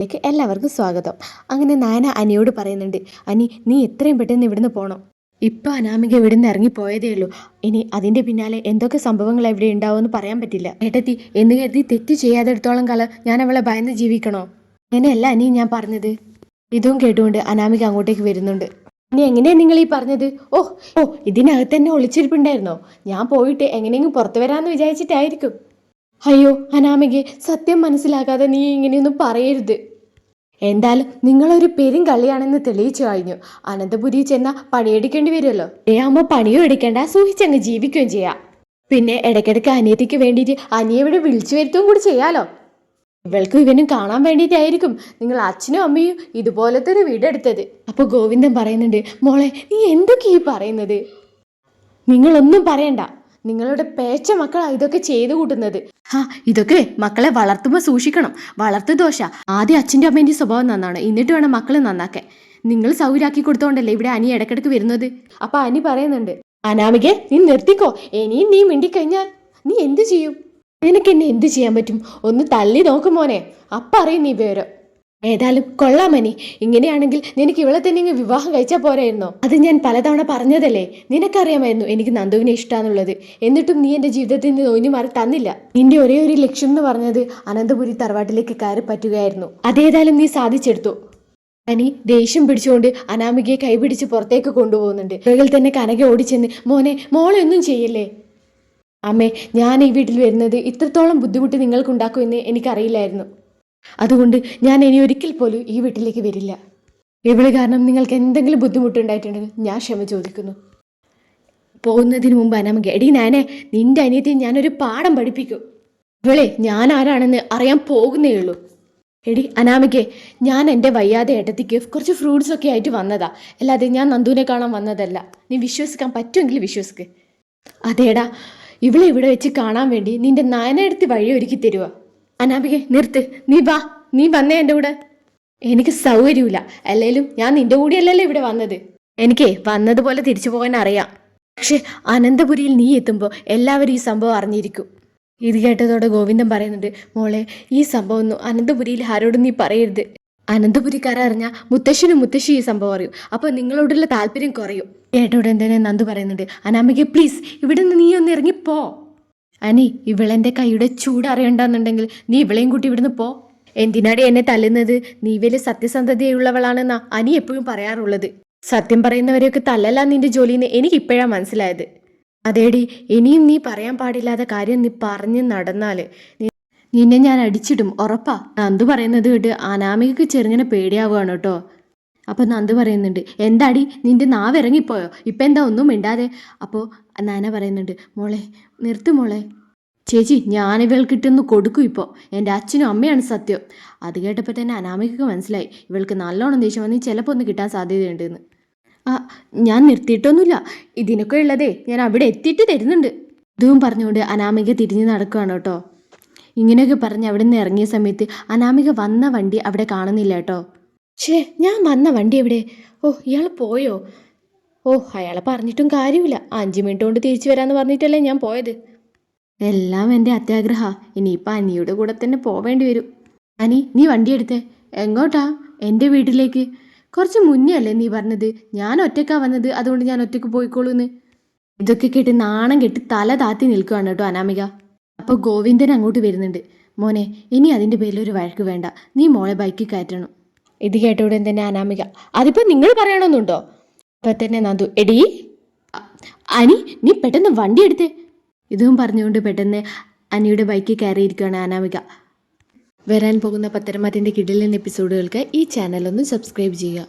ലേക്ക് എല്ലാവർക്കും സ്വാഗതം. അങ്ങനെ നായന അനിയോട് പറയുന്നുണ്ട് അനി നീ എത്രയും പെട്ടെന്ന് ഇവിടുന്ന് പോകണം ഇപ്പം അനാമിക ഇവിടുന്ന് ഇറങ്ങിപ്പോയതേ ഉള്ളൂ. ഇനി അതിന്റെ പിന്നാലെ എന്തൊക്കെ സംഭവങ്ങൾ ഇവിടെ ഉണ്ടാവുമെന്ന് പറയാൻ പറ്റില്ല. ഏട്ടത്തി എന്ന് കരുതി തെറ്റ് ചെയ്യാതെടുത്തോളം കാലം ഞാൻ അവളെ ഭയന്ന് ജീവിക്കണോ? അങ്ങനെയല്ല അനി ഞാൻ പറഞ്ഞത്. ഇതും കേട്ടുകൊണ്ട് അനാമിക അങ്ങോട്ടേക്ക് വരുന്നുണ്ട്. ഇനി എങ്ങനെയാ നിങ്ങൾ ഈ പറഞ്ഞത്? ഓ ഓ ഇതിനകത്ത് തന്നെ ഒളിച്ചിരിപ്പുണ്ടായിരുന്നോ? ഞാൻ പോയിട്ട് എങ്ങനെയെങ്കിലും പുറത്തു വരാമെന്ന് വിചാരിച്ചിട്ടായിരിക്കും. അയ്യോ അനാമികെ സത്യം മനസ്സിലാക്കാതെ നീ ഇങ്ങനെയൊന്നും പറയരുത്. എന്തായാലും നിങ്ങളൊരു പെരും കളിയാണെന്ന് തെളിയിച്ചു കഴിഞ്ഞു. അനന്തപുരി ചെന്ന പണിയെടുക്കേണ്ടി വരുമല്ലോ. അമ്മ പണിയും എടുക്കേണ്ട. സൂഹിച്ചങ്ങ് ജീവിക്കുകയും ചെയ്യാം. പിന്നെ ഇടയ്ക്കിടയ്ക്ക് അനിയത്തിക്ക് വേണ്ടിയിട്ട് അനിയവിടെ വിളിച്ചു വരുത്തുകയും കൂടി ചെയ്യാലോ. ഇവൾക്കും ഇവനും കാണാൻ വേണ്ടിയിട്ടായിരിക്കും നിങ്ങൾ അച്ഛനും അമ്മയും ഇതുപോലത്തെ ഒരു വീടെടുത്തത് അപ്പോൾ ഗോവിന്ദൻ പറയുന്നുണ്ട് മോളെ നീ എന്തൊക്കെ ഈ പറയുന്നത്? നിങ്ങളൊന്നും പറയണ്ട. നിങ്ങളുടെ പേച്ച മക്കളാണ് ഇതൊക്കെ ചെയ്തു കൂട്ടുന്നത്. ഹാ ഇതൊക്കെ മക്കളെ വളർത്തുമ്പോൾ സൂക്ഷിക്കണം. വളർത്തു ദോശ. ആദ്യം അച്ഛന്റെ അമ്മേന്റെ സ്വഭാവം നന്നാണ് എന്നിട്ട് വേണം മക്കൾ നന്നാക്കാൻ. നിങ്ങൾ സൗകര്യമാക്കി കൊടുത്തോണ്ടല്ലേ ഇവിടെ അനി ഇടക്കിടക്ക് വരുന്നത്? അപ്പൊ അനി പറയുന്നുണ്ട് അനാമികെ നീ നിർത്തിക്കോ. ഇനിയും നീ മിണ്ടിക്കഴിഞ്ഞാൽ നീ എന്ത് ചെയ്യും? നിനക്ക് എന്നെ എന്ത് ചെയ്യാൻ പറ്റും? ഒന്ന് തള്ളി നോക്കും മോനെ. അപ്പറിയും നീ വിവരം. ഏതായാലും കൊള്ളാമനി ഇങ്ങനെയാണെങ്കിൽ നിനക്ക് ഇവളെ തന്നെ ഇങ്ങ് വിവാഹം കഴിച്ചാൽ പോരായിരുന്നോ അത് ഞാൻ പലതവണ പറഞ്ഞതല്ലേ. നിനക്കറിയാമായിരുന്നു എനിക്ക് നന്ദുവിനെ ഇഷ്ടമാണുള്ളത് എന്നിട്ടും നീ എന്റെ ജീവിതത്തിൽ നിന്ന് ഒഴിഞ്ഞു മാറി തന്നില്ല. നിന്റെ ഒരേ ഒരു ലക്ഷ്യം എന്ന് പറഞ്ഞത് അനന്തപുരി തറവാട്ടിലേക്ക് കയറി പറ്റുകയായിരുന്നു. അതേതായാലും നീ സാധിച്ചെടുത്തു. അനി ദേഷ്യം പിടിച്ചുകൊണ്ട് അനാമികയെ കൈപിടിച്ച് പുറത്തേക്ക് കൊണ്ടുപോകുന്നുണ്ട്. പിറകിൽ തന്നെ കനക ഓടിച്ചെന്ന് മോനെ മോളെ ഒന്നും ചെയ്യല്ലേ? അമ്മേ ഞാൻ ഈ വീട്ടിൽ വരുന്നത് ഇത്രത്തോളം ബുദ്ധിമുട്ട് നിങ്ങൾക്കുണ്ടാക്കുമെന്ന് എനിക്കറിയില്ലായിരുന്നു. അതുകൊണ്ട് ഞാൻ ഇനി ഒരിക്കൽ പോലും ഈ വീട്ടിലേക്ക് വരില്ല. ഇവൾ കാരണം നിങ്ങൾക്ക് എന്തെങ്കിലും ബുദ്ധിമുട്ടുണ്ടായിട്ടുണ്ടെങ്കിൽ ഞാൻ ക്ഷമ ചോദിക്കുന്നു. പോകുന്നതിന് മുമ്പ് അനാമ എടി നാനെ നിന്റെ അനിയത്തെ ഞാനൊരു പാഠം പഠിപ്പിക്കും. ഇവളെ ഞാൻ ആരാണെന്ന് അറിയാൻ പോകുന്നേ ഉള്ളൂ. എടി അനാമികെ ഞാൻ എന്റെ വയ്യാതെ ഏട്ടത്തിക്ക് കുറച്ച് ഫ്രൂട്ട്സ് ഒക്കെ ആയിട്ട് വന്നതാ. അല്ലാതെ ഞാൻ നന്ദുവിനെ കാണാൻ വന്നതല്ല. നീ വിശ്വസിക്കാൻ പറ്റുമെങ്കിൽ വിശ്വസിക്ക്. അതേടാ ഇവളെ ഇവിടെ വെച്ച് കാണാൻ വേണ്ടി നിന്റെ നായനെടുത്ത് വഴി ഒരുക്കി തരുക അനാമികെ നിർത്ത്. നീ വാ. നീ വന്നേ എന്റെ കൂടെ. എനിക്ക് സൗകര്യമില്ല. അല്ലേലും ഞാൻ നിന്റെ കൂടെയല്ലല്ലോ ഇവിടെ വന്നത്? എനിക്ക് വന്നതുപോലെ തിരിച്ചു പോകാൻ അറിയാം. പക്ഷെ അനന്തപുരിയിൽ നീ എത്തുമ്പോൾ എല്ലാവരും ഈ സംഭവം അറിഞ്ഞിരിക്കും. ഇത് കേട്ടതോടെ ഗോവിന്ദൻ പറയുന്നുണ്ട് മോളെ ഈ സംഭവം ഒന്നും അനന്തപുരിയിൽ ആരോടും നീ പറയരുത്. അനന്തപുരിക്കാരറിഞ്ഞ മുത്തശ്ശനും മുത്തശ്ശി ഈ സംഭവം അറിയും. അപ്പോൾ നിങ്ങളോടുള്ള താല്പര്യം കുറയും. ഏട്ടോടെ തന്നെ നന്ദു പറയുന്നുണ്ട് അനാമിക പ്ലീസ് ഇവിടെ നിന്ന് നീ ഒന്ന് ഇറങ്ങിപ്പോ. അനി ഇവളെന്റെ കൈയുടെ ചൂട് അറിയണ്ടെന്നുണ്ടെങ്കിൽ നീ ഇവളെയും കൂട്ടി ഇവിടുന്ന് പോ. എന്തിനാടി എന്നെ തല്ലുന്നത്? നീ വലിയ സത്യസന്ധതയുള്ളവളാണെന്നാ അനി എപ്പോഴും പറയാറുള്ളത്. സത്യം പറയുന്നവരെയൊക്കെ തല്ലല്ല നിന്റെ ജോലിന്ന് എനിക്ക് ഇപ്പോഴാ മനസ്സിലായത്. അതേടി ഇനിയും നീ പറയാൻ പാടില്ലാത്ത കാര്യം നീ പറഞ്ഞ് നടന്നാൽ. നിന്നെ ഞാൻ അടിച്ചിടും ഉറപ്പാ. നന്ദു പറയുന്നത് കേട്ട് അനാമികക്ക് ചെറുങ്ങനെ പേടിയാവുകയാണ് കേട്ടോ. അപ്പൊ നന്ദു പറയുന്നുണ്ട് എന്താടി നിന്റെ നാവ് ഇറങ്ങിപ്പോയോ? ഇപ്പൊ എന്താ ഒന്നും മിണ്ടാതെ? അപ്പോൾ നാന പറയുന്നുണ്ട് മോളെ നിർത്തു മോളെ. ചേച്ചി ഞാൻ ഇവൾക്കിട്ടൊന്ന് കൊടുക്കും ഇപ്പോൾ എന്റെ അച്ഛനും അമ്മയാണ് സത്യം. അത് കേട്ടപ്പോൾ തന്നെ അനാമികക്ക് മനസ്സിലായി. ഇവൾക്ക് നല്ലോണം ദേഷ്യം വന്നി ചിലപ്പോൾ ഒന്ന് കിട്ടാൻ സാധ്യതയുണ്ടെന്ന്. ആ ഞാൻ നിർത്തിയിട്ടൊന്നുമില്ല. ഇതിനൊക്കെ ഉള്ളതേ ഞാൻ അവിടെ എത്തിയിട്ട് തരുന്നുണ്ട്. ഇതും പറഞ്ഞുകൊണ്ട് അനാമിക തിരിഞ്ഞ് നടക്കുകയാണ് കേട്ടോ. ഇങ്ങനെയൊക്കെ പറഞ്ഞ് അവിടെ നിന്ന് ഇറങ്ങിയ സമയത്ത് അനാമിക വന്ന വണ്ടി അവിടെ കാണുന്നില്ല കേട്ടോ. ഷേ ഞാൻ വന്ന വണ്ടി എവിടെ? ഓ ഇയാൾ പോയോ? ഓ അയാളെ പറഞ്ഞിട്ടും കാര്യമില്ല. അഞ്ച് മിനിറ്റ് കൊണ്ട് തിരിച്ചു വരാമെന്ന് പറഞ്ഞിട്ടല്ലേ ഞാൻ പോയത്. എല്ലാം എന്റെ അത്യാഗ്രഹ. ഇനിയിപ്പോൾ അനിയുടെ കൂടെ തന്നെ പോവേണ്ടി വരും. അനി നീ വണ്ടി എടുത്തേ. എങ്ങോട്ടാ? എന്റെ വീട്ടിലേക്ക്. കുറച്ച് മുന്നേ അല്ലേ നീ പറഞ്ഞത്. ഞാൻ ഒറ്റക്കാ വന്നത്. അതുകൊണ്ട് ഞാൻ ഒറ്റയ്ക്ക് പോയിക്കോളൂന്ന്. ഇതൊക്കെ കേട്ട് നാണം കെട്ടി തല താത്തി നിൽക്കുകയാണ് കേട്ടോ അനാമിക. അപ്പോൾ ഗോവിന്ദൻ അങ്ങോട്ട് വരുന്നുണ്ട്. മോനെ ഇനി അതിന്റെ പേരിൽ ഒരു വഴക്ക് വേണ്ട. നീ മോളെ ബൈക്കിൽ കയറ്റണം. ഇത് കേട്ട ഉടൻ തന്നെ അനാമിക. അതിപ്പോൾ നിങ്ങൾ പറയണമെന്നുണ്ടോ അപ്പം തന്നെ നന്ദു എടി അനി നീ പെട്ടെന്ന് വണ്ടി എടുത്തേ. ഇതും പറഞ്ഞുകൊണ്ട് പെട്ടെന്ന് അനിയുടെ ബൈക്കിൽ കയറിയിരിക്കുകയാണ് അനാമിക. വരാൻ പോകുന്ന പത്തരമാറ്റിന്റെ കിടിലൻ എപ്പിസോഡുകൾക്ക് ഈ ചാനൽ ഒന്ന് സബ്സ്ക്രൈബ് ചെയ്യുക.